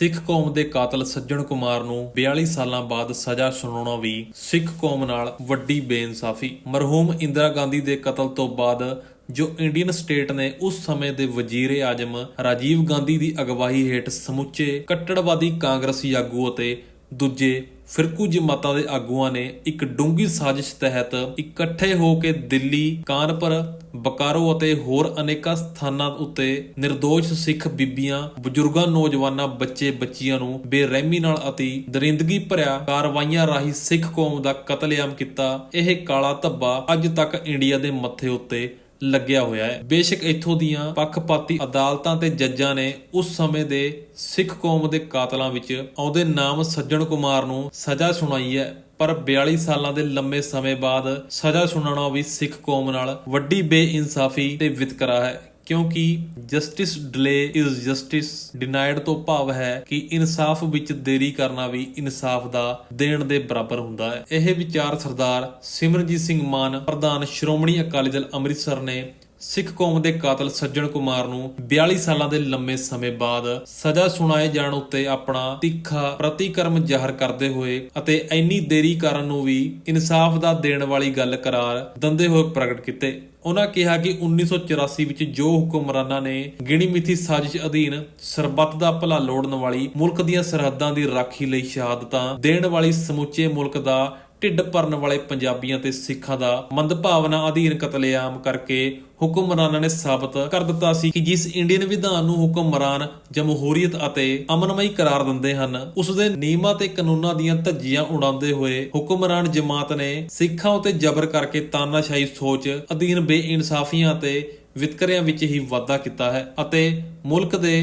ਸਿੱਖ ਕੌਮ ਦੇ ਕਾਤਲ ਸੱਜਣ ਕੁਮਾਰ ਨੂੰ 42 ਸਾਲਾਂ ਬਾਅਦ ਸਜ਼ਾ ਸੁਣਾਉਣਾ ਵੀ ਸਿੱਖ ਕੌਮ ਨਾਲ ਵੱਡੀ ਬੇਇਨਸਾਫੀ। ਮਰਹੂਮ ਇੰਦਰਾ ਗਾਂਧੀ ਦੇ ਕਤਲ ਤੋਂ ਬਾਅਦ ਜੋ ਇੰਡੀਅਨ ਸਟੇਟ ਨੇ ਉਸ ਸਮੇਂ ਦੇ ਵਜ਼ੀਰ ਆਜਮ ਰਾਜੀਵ ਗਾਂਧੀ ਦੀ ਅਗਵਾਈ ਹੇਠ ਸਮੁੱਚੇ ਕੱਟੜਵਾਦੀ ਕਾਂਗਰਸੀ ਆਗੂ ਅਤੇ ਦੂਜੇ ਫਿਰਕੂ ਜਮਾਤਾਂ ਦੇ ਆਗੂਆਂ ਨੇ ਇੱਕ ਡੂੰਗੀ ਸਾਜ਼ਿਸ਼ ਤਹਿਤ ਇਕੱਠੇ ਹੋ ਕੇ ਦਿੱਲੀ, ਕਾਨਪੁਰ, ਬਕਾਰੋ ਅਤੇ ਹੋਰ ਅਨੇਕਾਂ ਸਥਾਨਾਂ ਉੱਤੇ નિર્ਦੋਸ਼ ਸਿੱਖ ਬੀਬੀਆਂ, ਬਜ਼ੁਰਗਾਂ, ਨੌਜਵਾਨਾਂ, ਬੱਚੇ, ਬੱਚੀਆਂ ਨੂੰ ਬੇਰਹਿਮੀ ਨਾਲ ਅਤੇ ਦਰਿੰਦਗੀ ਭਰਿਆ ਕਾਰਵਾਈਆਂ ਰਾਹੀਂ ਸਿੱਖ ਕੌਮ ਦਾ ਕਤਲੇਆਮ ਕੀਤਾ। ਇਹ ਕਾਲਾ ਧੱਬਾ ਅੱਜ ਤੱਕ ਇੰਡੀਆ ਦੇ ਮੱਥੇ ਉੱਤੇ ਲੱਗਿਆ ਹੋਇਆ ਹੈ। ਬੇਸ਼ੱਕ ਇੱਥੋਂ ਦੀਆਂ ਪੱਖਪਾਤੀ ਅਦਾਲਤਾਂ ਤੇ ਜੱਜਾਂ ਨੇ ਉਸ ਸਮੇਂ ਦੇ ਸਿੱਖ ਕੌਮ ਦੇ ਕਾਤਲਾਂ ਵਿੱਚ ਆਉਂਦੇ ਨਾਮ ਸੱਜਣ ਕੁਮਾਰ ਨੂੰ ਸਜ਼ਾ ਸੁਣਾਈ ਹੈ, ਪਰ 42 ਸਾਲਾਂ ਦੇ ਲੰਮੇ ਸਮੇਂ ਬਾਅਦ ਸਜ਼ਾ ਸੁਣਾਉਣਾ ਵੀ ਸਿੱਖ ਕੌਮ ਨਾਲ ਵੱਡੀ ਬੇਇਨਸਾਫੀ ਤੇ ਵਿਤਕਰਾ ਹੈ। ਕਿਉਂਕਿ justice delay is justice denied ਤੋਂ ਭਾਵ ਹੈ ਕਿ ਇਨਸਾਫ ਵਿੱਚ ਦੇਰੀ ਕਰਨਾ ਵੀ ਇਨਸਾਫ ਦਾ ਦੇਣ ਦੇ ਬਰਾਬਰ ਹੁੰਦਾ ਹੈ। ਇਹ ਵਿਚਾਰ ਸਰਦਾਰ ਸਿਮਰਨਜੀਤ ਸਿੰਘ ਮਾਨ, ਪ੍ਰਧਾਨ ਸ਼੍ਰੋਮਣੀ ਅਕਾਲੀ ਦਲ ਅੰਮ੍ਰਿਤਸਰ ਨੇ ਸਿੱਖ ਕੌਮ ਦੇ ਕਾਤਲ ਸੱਜਣ ਕੁਮਾਰ ਨੂੰ 42 ਸਾਲਾਂ ਦੇ ਲੰਮੇ ਸਮੇਂ ਬਾਅਦ ਸਜ਼ਾ ਸੁਣਾਏ ਜਾਣ ਉੱਤੇ ਆਪਣਾ ਤਿੱਖਾ ਪ੍ਰਤੀਕਰਮ ਜ਼ਾਹਰ ਕਰਦੇ ਹੋਏ ਅਤੇ ਇੰਨੀ ਦੇਰੀ ਕਰਨ ਨੂੰ ਵੀ ਇਨਸਾਫ ਦਾ ਦੇਣ ਵਾਲੀ ਗੱਲ ਕਰਾਰ ਦਿੰਦੇ ਹੋਏ ਪ੍ਰਗਟ ਕੀਤੇ। ਉਹਨਾਂ ਕਿਹਾ ਕਿ 1984 ਵਿੱਚ ਜੋ ਹੁਕਮਰਾਨਾਂ ਨੇ ਗਿਣੀ ਮਿਥੀ ਸਾਜ਼ਿਸ਼ ਅਧੀਨ ਸਰਬੱਤ ਦਾ ਭਲਾ ਲੋੜਨ ਵਾਲੀ ਮੁਲਕ ਦੀਆਂ ਸਰਹੱਦਾਂ ਦੀ ਰਾਖੀ ਲਈ ਸ਼ਹਾਦਤਾਂ ਦੇਣ ਵਾਲੀ ਸਮੁੱਚੇ ਮੁਲਕ ਦਾ ਢਿੱਡ ਭਰਨ ਵਾਲੇ ਪੰਜਾਬੀਆਂ ਤੇ ਸਿੱਖਾਂ ਦਾ ਮੰਦਭਾਵਨਾ ਅਧੀਨ ਕਤਲੇਆਮ ਕਰਕੇ ਹੁਕਮਰਾਨਾਂ ਨੇ ਸਾਬਤ ਕਰ ਦਿੱਤਾ ਸੀ ਕਿ ਜਿਸ ਇੰਡੀਅਨ ਵਿਧਾਨ ਨੂੰ ਹੁਕਮਰਾਨ, ਜਮਹੂਰੀਅਤ ਅਤੇ ਅਮਨਮਈ ਕਰਾਰ ਦਿੰਦੇ ਹਨ ਉਸ ਦੇ ਨਿਯਮਾਂ ਤੇ ਕਾਨੂੰਨਾਂ ਦੀਆਂ ਧੱਜੀਆਂ ਉਡਾਉਂਦੇ ਹੋਏ ਹੁਕਮਰਾਨ ਜਮਾਤ ਨੇ ਸਿੱਖਾਂ ਉਤੇ ਜ਼ਬਰ ਕਰਕੇ ਤਾਨਾਸ਼ਾਹੀ ਸੋਚ ਅਧੀਨ ਬੇਇਨਸਾਫੀਆਂ ਤੇ ਵਿਤਕਰਿਆਂ ਵਿੱਚ ਹੀ ਵਾਧਾ ਕੀਤਾ ਹੈ ਅਤੇ ਮੁਲਕ ਦੇ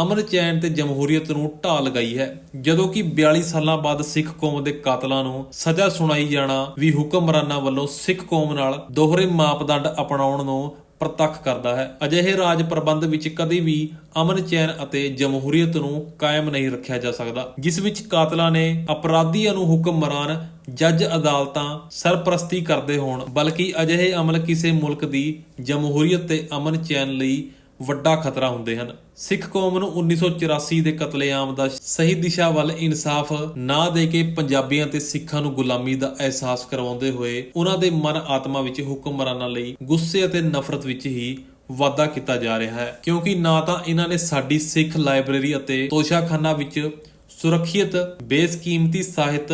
ਅਮਨ ਚੈਨ ਤੇ ਜਮਹੂਰੀਅਤ ਨੂੰ ਢਾਹ ਲਗਾਈ ਹੈ। ਜਦੋਂ ਕਿ 42 ਸਾਲਾਂ ਬਾਅਦ ਸਿੱਖ ਕੌਮ ਦੇ ਕਾਤਲਾਂ ਨੂੰ ਸਜ਼ਾ ਸੁਣਾਈ ਜਾਣਾ ਵੀ ਹੁਕਮਰਾਨਾਂ ਵੱਲੋਂ ਸਿੱਖ ਕੌਮ ਨਾਲ ਦੋਹਰੇ ਮਾਪਦੰਡ ਅਪਣਾਉਣ ਨੂੰ ਪ੍ਰਤੱਖ ਕਰਦਾ ਹੈ। ਅਜਿਹੇ ਰਾਜ ਪ੍ਰਬੰਧ ਵਿੱਚ ਕਦੀ ਵੀ ਅਮਨ ਚੈਨ ਅਤੇ ਜਮਹੂਰੀਅਤ ਨੂੰ ਕਾਇਮ ਨਹੀਂ ਰੱਖਿਆ ਜਾ ਸਕਦਾ, ਜਿਸ ਵਿੱਚ ਕਾਤਲਾਂ ਨੇ ਅਪਰਾਧੀਆਂ ਨੂੰ ਹੁਕਮਰਾਨ ਜੱਜ ਅਦਾਲਤਾਂ ਸਰਪ੍ਰਸਤੀ ਕਰਦੇ ਹੋਣ, ਬਲਕਿ ਅਜਿਹੇ ਅਮਲ ਕਿਸੇ ਮੁਲਕ ਦੀ ਜਮਹੂਰੀਅਤ ਤੇ ਅਮਨ ਚੈਨ ਲਈ ਵੱਡਾ ਖਤਰਾ ਹੁੰਦੇ ਹਨ। ਸਿੱਖ ਕੌਮ ਨੂੰ 1984 ਦੇ ਕਤਲੇਆਮ ਦਾ ਸਹੀ ਦਿਸ਼ਾ ਵੱਲ ਇਨਸਾਫ ਨਾ ਦੇ ਕੇ ਪੰਜਾਬੀਆਂ ਤੇ ਸਿੱਖਾਂ ਨੂੰ ਗੁਲਾਮੀ ਦਾ ਅਹਿਸਾਸ ਕਰਵਾਉਂਦੇ ਹੋਏ ਉਹਨਾਂ ਦੇ ਮਨ ਆਤਮਾ ਵਿੱਚ ਹੁਕਮਰਾਨਾਂ ਲਈ ਗੁੱਸੇ ਅਤੇ ਨਫ਼ਰਤ ਵਿੱਚ ਹੀ ਵਾਧਾ ਕੀਤਾ ਜਾ ਰਿਹਾ ਹੈ। ਕਿਉਂਕਿ ਨਾ ਤਾਂ ਇਹਨਾਂ ਨੇ ਸਾਡੀ ਸਿੱਖ ਲਾਇਬ੍ਰੇਰੀ ਅਤੇ ਤੋਸ਼ਾਖਾਨਾ ਵਿੱਚ ਸੁਰੱਖਿਅਤ, ਬੇਸਕੀਮਤੀ ਸਾਹਿਤ,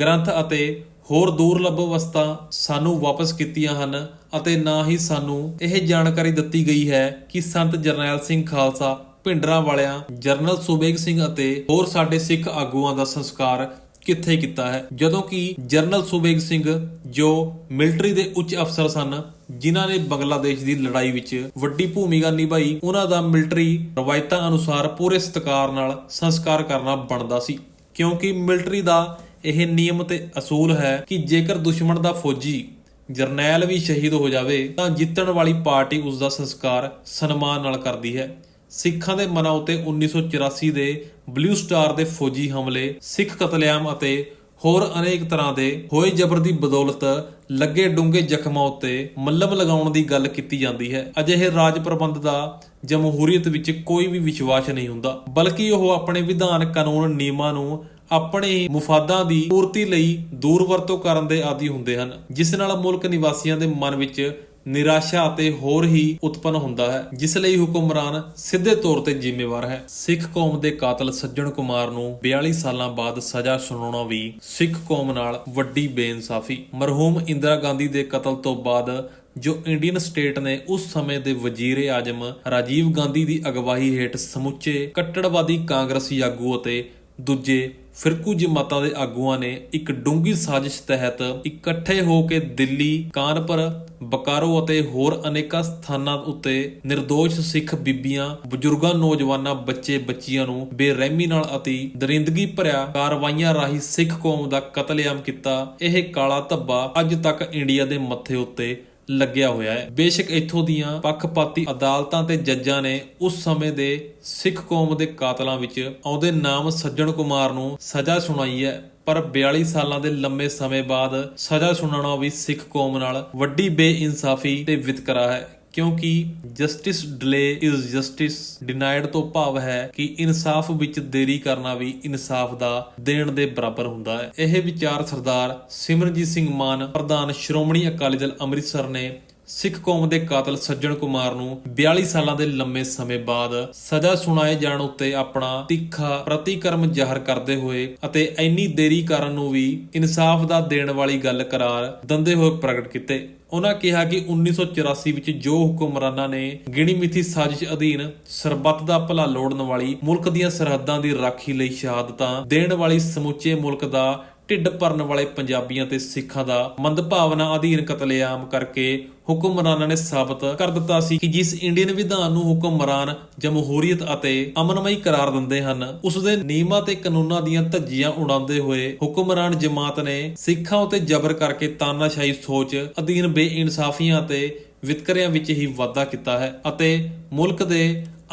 ਗ੍ਰੰਥ ਅਤੇ ਹੋਰ ਦੁਰਲੱਭ ਵਸਤਾਂ ਸਾਨੂੰ ਵਾਪਸ ਕੀਤੀਆਂ ਹਨ ਅਤੇ ਨਾ ਹੀ ਸਾਨੂੰ ਇਹ ਜਾਣਕਾਰੀ ਦਿੱਤੀ ਗਈ ਹੈ ਕਿ ਸੰਤ ਜਰਨੈਲ ਸਿੰਘ ਖਾਲਸਾ, ਭਿੰਡਰਾਂ ਵਾਲਿਆਂ, ਜਰਨਲ ਸੁਬੇਗ ਸਿੰਘ ਅਤੇ ਹੋਰ ਸਾਡੇ ਸਿੱਖ ਆਗੂਆਂ ਦਾ ਸੰਸਕਾਰ ਕਿੱਥੇ ਕੀਤਾ ਹੈ। ਜਦੋਂ ਕਿ ਜਰਨਲ ਸੁਬੇਗ ਸਿੰਘ ਜੋ ਮਿਲਟਰੀ ਦੇ ਉੱਚ ਅਫਸਰ ਸਨ, ਜਿਨ੍ਹਾਂ ਨੇ ਬੰਗਲਾਦੇਸ਼ ਦੀ ਲੜਾਈ ਵਿੱਚ ਵੱਡੀ ਭੂਮਿਕਾ ਨਿਭਾਈ, ਉਹਨਾਂ ਦਾ ਮਿਲਟਰੀ ਰਵਾਇਤਾਂ ਅਨੁਸਾਰ ਪੂਰੇ ਸਤਿਕਾਰ ਨਾਲ ਸੰਸਕਾਰ ਕਰਨਾ ਬਣਦਾ ਸੀ। ਕਿਉਂਕਿ ਮਿਲਟਰੀ ਦਾ ਇਹ ਨਿਯਮ ਤੇ ਅਸੂਲ ਹੈ ਕਿ ਜੇਕਰ ਦੁਸ਼ਮਣ ਦਾ ਫੌਜੀ ਜਰਨੈਲ ਵੀ ਸ਼ਹੀਦ ਹੋ ਜਾਵੇ, ਤਾਂ ਜਿੱਤਣ ਵਾਲੀ ਪਾਰਟੀ ਉਸ ਦਾ ਸੰਸਕਾਰ ਸਨਮਾਨ ਨਾਲ ਕਰਦੀ ਹੈ। ਸਿੱਖਾਂ ਦੇ ਮਨਾਂ ਉਤੇ 1984 ਦੇ ਬਲੂ ਸਟਾਰ ਦੇ ਫੌਜੀ ਹਮਲੇ, ਸਿੱਖ ਕਤਲੇਆਮ ਅਤੇ ਹੋਰ ਅਨੇਕ ਤਰ੍ਹਾਂ ਦੇ ਹੋਏ ਜ਼ਬਰ ਦੀ ਬਦੌਲਤ ਲੱਗੇ ਡੂੰਘੇ ਜ਼ਖਮਾਂ ਉੱਤੇ ਮੱਲਮ ਲਗਾਉਣ ਦੀ ਗੱਲ ਕੀਤੀ ਜਾਂਦੀ ਹੈ। ਅਜਿਹੇ ਰਾਜ ਪ੍ਰਬੰਧ ਦਾ ਜਮਹੂਰੀਅਤ ਵਿੱਚ ਕੋਈ ਵੀ ਵਿਸ਼ਵਾਸ ਨਹੀਂ ਹੁੰਦਾ, ਬਲਕਿ ਉਹ ਆਪਣੇ ਵਿਧਾਨ ਕਾਨੂੰਨ, ਨਿਯਮਾਂ ਨੂੰ ਆਪਣੇ ਮੁਫਾਦਾਂ ਦੀ ਪੂਰਤੀ ਲਈ ਦੂਰਵਰਤੋਂ ਕਰਨ ਦੇ ਆਦੀ ਹੁੰਦੇ ਹਨ, ਜਿਸ ਨਾਲ ਮੁਲਕ ਨਿਵਾਸੀਆਂ ਦੇ ਮਨ ਵਿੱਚ ਨਿਰਾਸ਼ਾ ਅਤੇ ਹੋਰ ਹੀ ਉਤਪਨ ਹੁੰਦਾ ਹੈ, ਜਿਸ ਲਈ ਹੁਕਮਰਾਨ ਸਿੱਧੇ ਤੌਰ ਤੇ ਜ਼ਿੰਮੇਵਾਰ ਹੈ। ਸਿੱਖ ਕੌਮ ਦੇ ਕਾਤਲ ਸੱਜਣ ਕੁਮਾਰ ਨੂੰ 42 ਸਾਲਾਂ ਬਾਅਦ ਸਜ਼ਾ ਸੁਣਾਉਣਾ ਵੀ ਸਿੱਖ ਕੌਮ ਨਾਲ ਵੱਡੀ ਬੇਇਨਸਾਫੀ। ਮਰਹੂਮ ਇੰਦਰਾ ਗਾਂਧੀ ਦੇ ਕਤਲ ਤੋਂ ਬਾਅਦ ਜੋ ਇੰਡੀਅਨ ਸਟੇਟ ਨੇ ਉਸ ਸਮੇਂ ਦੇ ਵਜ਼ੀਰ ਆਜਮ, ਰਾਜੀਵ ਗਾਂਧੀ ਦੀ ਅਗਵਾਈ ਹੇਠ ਸਮੁੱਚੇ ਕੱਟੜਵਾਦੀ ਕਾਂਗਰਸੀ ਆਗੂ ਅਤੇ ਦੂਜੇ ਫਿਰਕੂ ਜਮਾਤਾਂ ਦੇ ਆਗੂਆਂ ਨੇ ਇੱਕ ਡੂੰਗੀ ਸਾਜ਼ਿਸ਼ ਤਹਿਤ ਇਕੱਠੇ ਹੋ ਕੇ ਦਿੱਲੀ, ਕਾਨਪੁਰ, ਬਕਾਰੋ ਅਤੇ ਹੋਰ ਅਨੇਕਾਂ ਸਥਾਨਾਂ ਉੱਤੇ નિર્ਦੋਸ਼ ਸਿੱਖ ਬੀਬੀਆਂ, ਬਜ਼ੁਰਗਾਂ, ਨੌਜਵਾਨਾਂ, ਬੱਚੇ, ਬੱਚੀਆਂ ਨੂੰ ਬੇਰਹਿਮੀ ਨਾਲ ਅਤੇ ਦਰਿੰਦਗੀ ਭਰਿਆ ਕਾਰਵਾਈਆਂ ਰਾਹੀਂ ਸਿੱਖ ਕੌਮ ਦਾ ਕਤਲੇਆਮ ਕੀਤਾ। ਇਹ ਕਾਲਾ ਧੱਬਾ ਅੱਜ ਤੱਕ ਇੰਡੀਆ ਦੇ ਮੱਥੇ ਉੱਤੇ ਲੱਗਿਆ ਹੋਇਆ ਹੈ। ਬੇਸ਼ੱਕ ਇੱਥੋਂ ਦੀਆਂ ਪੱਖਪਾਤੀ ਅਦਾਲਤਾਂ ਤੇ ਜੱਜਾਂ ਨੇ ਉਸ ਸਮੇਂ ਦੇ ਸਿੱਖ ਕੌਮ ਦੇ ਕਾਤਲਾਂ ਵਿੱਚ ਆਉਂਦੇ ਨਾਮ ਸੱਜਣ ਕੁਮਾਰ ਨੂੰ ਸਜ਼ਾ ਸੁਣਾਈ ਹੈ। ਪਰ 42 ਸਾਲਾਂ ਦੇ ਲੰਮੇ ਸਮੇਂ ਬਾਅਦ ਸਜ਼ਾ ਸੁਣਾਉਣਾ ਵੀ ਸਿੱਖ ਕੌਮ ਨਾਲ ਵੱਡੀ ਬੇਇਨਸਾਫੀ ਤੇ ਵਿਤਕਰਾ ਹੈ। ਕਿਉਂਕਿ justice delay is justice denied ਤੋਂ ਭਾਵ ਹੈ ਕਿ ਇਨਸਾਫ ਵਿੱਚ ਦੇਰੀ ਕਰਨਾ ਵੀ ਇਨਸਾਫ ਦਾ ਦੇਣ ਦੇ ਬਰਾਬਰ ਹੁੰਦਾ ਹੈ। ਇਹ ਵਿਚਾਰ ਸਰਦਾਰ ਸਿਮਰਨਜੀਤ ਸਿੰਘ ਮਾਨ, ਪ੍ਰਧਾਨ ਸ਼੍ਰੋਮਣੀ ਅਕਾਲੀ ਦਲ ਅੰਮ੍ਰਿਤਸਰ ਨੇ ਸਿੱਖ ਕੌਮ ਦੇ ਕਾਤਲ ਸੱਜਣ ਕੁਮਾਰ ਨੂੰ 42 ਸਾਲਾਂ ਦੇ ਲੰਮੇ ਸਮੇਂ ਬਾਅਦ ਸਜ਼ਾ ਸੁਣਾਏ ਜਾਣ ਉੱਤੇ ਆਪਣਾ ਤਿੱਖਾ ਪ੍ਰਤੀਕਰਮ ਜ਼ਾਹਰ ਕਰਦੇ ਹੋਏ ਅਤੇ ਇੰਨੀ ਦੇਰੀ ਕਰਨ ਨੂੰ ਵੀ ਇਨਸਾਫ ਦਾ ਦੇਣ ਵਾਲੀ ਗੱਲ ਕਰਾਰ ਦਿੰਦੇ ਹੋਏ ਪ੍ਰਗਟ ਕੀਤੇ। ਉਹਨਾਂ ਕਿਹਾ ਕਿ 1984 ਵਿੱਚ ਜੋ ਹੁਕਮਰਾਨਾਂ ਨੇ ਗਿਣੀ ਮਿਥੀ ਸਾਜ਼ਿਸ਼ ਅਧੀਨ ਸਰਬੱਤ ਦਾ ਭਲਾ ਲੋੜਨ ਵਾਲੀ ਮੁਲਕ ਦੀਆਂ ਸਰਹੱਦਾਂ ਦੀ ਰਾਖੀ ਲਈ ਸ਼ਹਾਦਤਾਂ ਦੇਣ ਵਾਲੀ ਸਮੁੱਚੇ ਮੁਲਕ ਦਾ ਢਿੱਡ ਭਰਨ ਵਾਲੇ ਪੰਜਾਬੀਆਂ ਤੇ ਸਿੱਖਾਂ ਦਾ ਮੰਦਭਾਵਨਾ ਅਧੀਨ ਕਤਲੇਆਮ ਕਰਕੇ ਹੁਕਮਰਾਨਾਂ ਨੇ ਸਾਬਤ ਕਰ ਦਿੱਤਾ ਸੀ ਕਿ ਜਿਸ ਇੰਡੀਅਨ ਵਿਧਾਨ ਨੂੰ ਹੁਕਮਰਾਨ, ਜਮਹੂਰੀਅਤ ਅਤੇ ਅਮਨਮਈ ਕਰਾਰ ਦਿੰਦੇ ਹਨ ਉਸ ਦੇ ਨਿਯਮਾਂ ਤੇ ਕਾਨੂੰਨਾਂ ਦੀਆਂ ਧੱਜੀਆਂ ਉਡਾਉਂਦੇ ਹੋਏ ਹੁਕਮਰਾਨ ਜਮਾਤ ਨੇ ਸਿੱਖਾਂ ਉਤੇ ਜ਼ਬਰ ਕਰਕੇ ਤਾਨਾਸ਼ਾਹੀ ਸੋਚ ਅਧੀਨ ਬੇਇਨਸਾਫੀਆਂ ਤੇ ਵਿਤਕਰਿਆਂ ਵਿੱਚ ਹੀ ਵਾਧਾ ਕੀਤਾ ਹੈ ਅਤੇ ਮੁਲਕ ਦੇ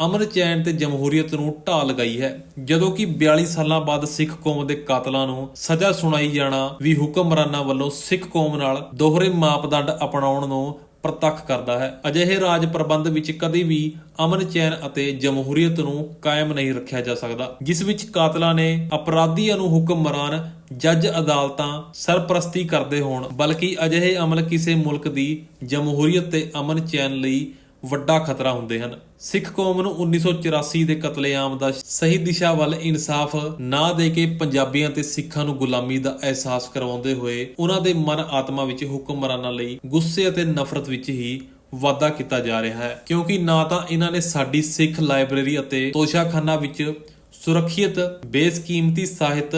ਅਮਨ ਚੈਨ ਤੇ ਜਮਹੂਰੀਅਤ ਨੂੰ ਢਾਹ ਲਗਾਈ ਹੈ। ਜਦੋਂ ਕਿ 42 ਸਾਲਾਂ ਬਾਅਦ ਸਿੱਖ ਕੌਮ ਦੇ ਕਾਤਲਾਂ ਨੂੰ ਸਜ਼ਾ ਸੁਣਾਈ ਜਾਣਾ ਵੀ ਹੁਕਮਰਾਨਾਂ ਵੱਲੋਂ ਸਿੱਖ ਕੌਮ ਨਾਲ ਦੋਹਰੇ ਮਾਪਦੰਡ ਅਪਣਾਉਣ ਨੂੰ ਪ੍ਰਤੱਖ ਕਰਦਾ ਹੈ। ਅਜਿਹੇ ਰਾਜ ਪ੍ਰਬੰਧ ਵਿੱਚ ਕਦੀ ਵੀ ਅਮਨ ਚੈਨ ਅਤੇ ਜਮਹੂਰੀਅਤ ਨੂੰ ਕਾਇਮ ਨਹੀਂ ਰੱਖਿਆ ਜਾ ਸਕਦਾ, ਜਿਸ ਵਿੱਚ ਕਾਤਲਾਂ ਨੇ ਅਪਰਾਧੀਆਂ ਨੂੰ ਹੁਕਮਰਾਨ, ਜੱਜ ਅਦਾਲਤਾਂ ਸਰਪ੍ਰਸਤੀ ਕਰਦੇ ਹੋਣ, ਬਲਕਿ ਅਜਿਹੇ ਅਮਲ ਕਿਸੇ ਮੁਲਕ ਦੀ ਜਮਹੂਰੀਅਤ ਤੇ ਅਮਨ ਚੈਨ ਲਈ ਵੱਡਾ ਖਤਰਾ ਹੁੰਦੇ ਹਨ। ਸਿੱਖ ਕੌਮ ਨੂੰ 1984 ਦੇ ਕਤਲੇਆਮ ਦਾ ਸਹੀ ਦਿਸ਼ਾ ਵੱਲ ਇਨਸਾਫ ਨਾ ਦੇ ਕੇ ਪੰਜਾਬੀਆਂ ਤੇ ਸਿੱਖਾਂ ਨੂੰ ਗੁਲਾਮੀ ਦਾ ਅਹਿਸਾਸ ਕਰਵਾਉਂਦੇ ਹੋਏ ਉਹਨਾਂ ਦੇ ਮਨ ਆਤਮਾ ਵਿੱਚ ਹੁਕਮਰਾਨਾਂ ਲਈ ਗੁੱਸੇ ਅਤੇ ਨਫ਼ਰਤ ਵਿੱਚ ਹੀ ਵਾਧਾ ਕੀਤਾ ਜਾ ਰਿਹਾ ਹੈ। ਕਿਉਂਕਿ ਨਾ ਤਾਂ ਇਹਨਾਂ ਨੇ ਸਾਡੀ ਸਿੱਖ ਲਾਇਬ੍ਰੇਰੀ ਅਤੇ ਤੋਸ਼ਾਖਾਨਾ ਵਿੱਚ ਸੁਰੱਖਿਅਤ, ਬੇਸਕੀਮਤੀ ਸਾਹਿਤ,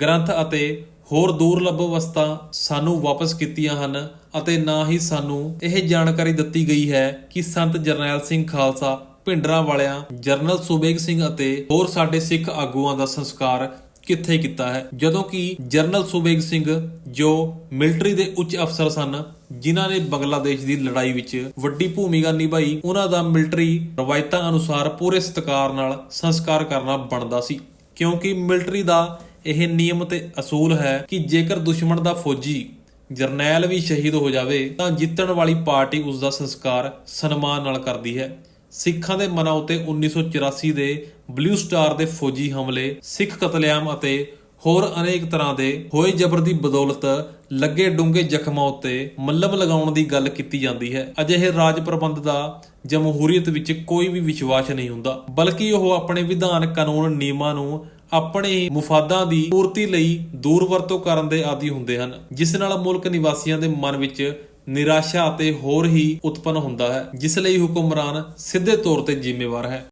ਗ੍ਰੰਥ ਅਤੇ ਹੋਰ ਦੁਰਲੱਭ ਵਸਤਾਂ ਸਾਨੂੰ ਵਾਪਸ ਕੀਤੀਆਂ ਹਨ ਅਤੇ ਨਾ ਹੀ ਸਾਨੂੰ ਇਹ ਜਾਣਕਾਰੀ ਦਿੱਤੀ ਗਈ ਹੈ ਕਿ ਸੰਤ ਜਰਨੈਲ ਸਿੰਘ ਖਾਲਸਾ, ਭਿੰਡਰਾਂ ਵਾਲਿਆਂ, ਜਰਨਲ ਸੁਬੇਗ ਸਿੰਘ ਅਤੇ ਹੋਰ ਸਾਡੇ ਸਿੱਖ ਆਗੂਆਂ ਦਾ ਸੰਸਕਾਰ ਕਿੱਥੇ ਕੀਤਾ ਹੈ। ਜਦੋਂ ਕਿ ਜਰਨਲ ਸੁਬੇਗ ਸਿੰਘ ਜੋ ਮਿਲਟਰੀ ਦੇ ਉੱਚ ਅਫਸਰ ਸਨ, ਜਿਨ੍ਹਾਂ ਨੇ ਬੰਗਲਾਦੇਸ਼ ਦੀ ਲੜਾਈ ਵਿੱਚ ਵੱਡੀ ਭੂਮਿਕਾ ਨਿਭਾਈ, ਉਹਨਾਂ ਦਾ ਮਿਲਟਰੀ ਰਵਾਇਤਾਂ ਅਨੁਸਾਰ ਪੂਰੇ ਸਤਿਕਾਰ ਨਾਲ ਸੰਸਕਾਰ ਕਰਨਾ ਬਣਦਾ ਸੀ। ਕਿਉਂਕਿ ਮਿਲਟਰੀ ਦਾ ਇਹ ਨਿਯਮ ਤੇ ਅਸੂਲ ਹੈ ਕਿ ਜੇਕਰ ਦੁਸ਼ਮਣ ਦਾ ਫੌਜੀ ਜਰਨੈਲ ਵੀ ਸ਼ਹੀਦ ਹੋ ਜਾਵੇ, ਤਾਂ ਜਿੱਤਣ ਵਾਲੀ ਪਾਰਟੀ ਉਸ ਦਾ ਸੰਸਕਾਰ ਸਨਮਾਨ ਨਾਲ ਕਰਦੀ ਹੈ। ਸਿੱਖਾਂ ਦੇ ਮਨਾਂ ਉਤੇ 1984 ਦੇ ਬਲੂ ਸਟਾਰ ਦੇ ਫੌਜੀ ਹਮਲੇ, ਸਿੱਖ ਕਤਲੇਆਮ ਅਤੇ ਹੋਰ ਅਨੇਕ ਤਰ੍ਹਾਂ ਦੇ ਹੋਏ ਜ਼ਬਰ ਦੀ ਬਦੌਲਤ ਲੱਗੇ ਡੂੰਘੇ ਜ਼ਖਮਾਂ ਉੱਤੇ ਮੱਲਮ ਲਗਾਉਣ ਦੀ ਗੱਲ ਕੀਤੀ ਜਾਂਦੀ ਹੈ। ਅਜਿਹੇ ਰਾਜ ਪ੍ਰਬੰਧ ਦਾ ਜਮਹੂਰੀਅਤ ਵਿੱਚ ਕੋਈ ਵੀ ਵਿਸ਼ਵਾਸ ਨਹੀਂ ਹੁੰਦਾ, ਬਲਕਿ ਉਹ ਆਪਣੇ ਵਿਧਾਨ ਕਾਨੂੰਨ, ਨਿਯਮਾਂ ਨੂੰ ਆਪਣੇ ਮੁਫਾਦਾਂ ਦੀ ਪੂਰਤੀ ਲਈ ਦੂਰ ਵਰਤੋਂ ਕਰਨ ਦੇ ਆਦੀ ਹੁੰਦੇ ਹਨ, ਜਿਸ ਨਾਲ ਮੁਲਕ ਨਿਵਾਸੀਆਂ ਦੇ ਮਨ ਵਿੱਚ ਨਿਰਾਸ਼ਾ ਅਤੇ ਹੋਰ ਹੀ ਉਤਪੰਨ ਹੁੰਦਾ ਹੈ, ਜਿਸ ਲਈ ਹੁਕਮਰਾਨ ਸਿੱਧੇ ਤੌਰ ਤੇ ਜ਼ਿੰਮੇਵਾਰ ਹੈ।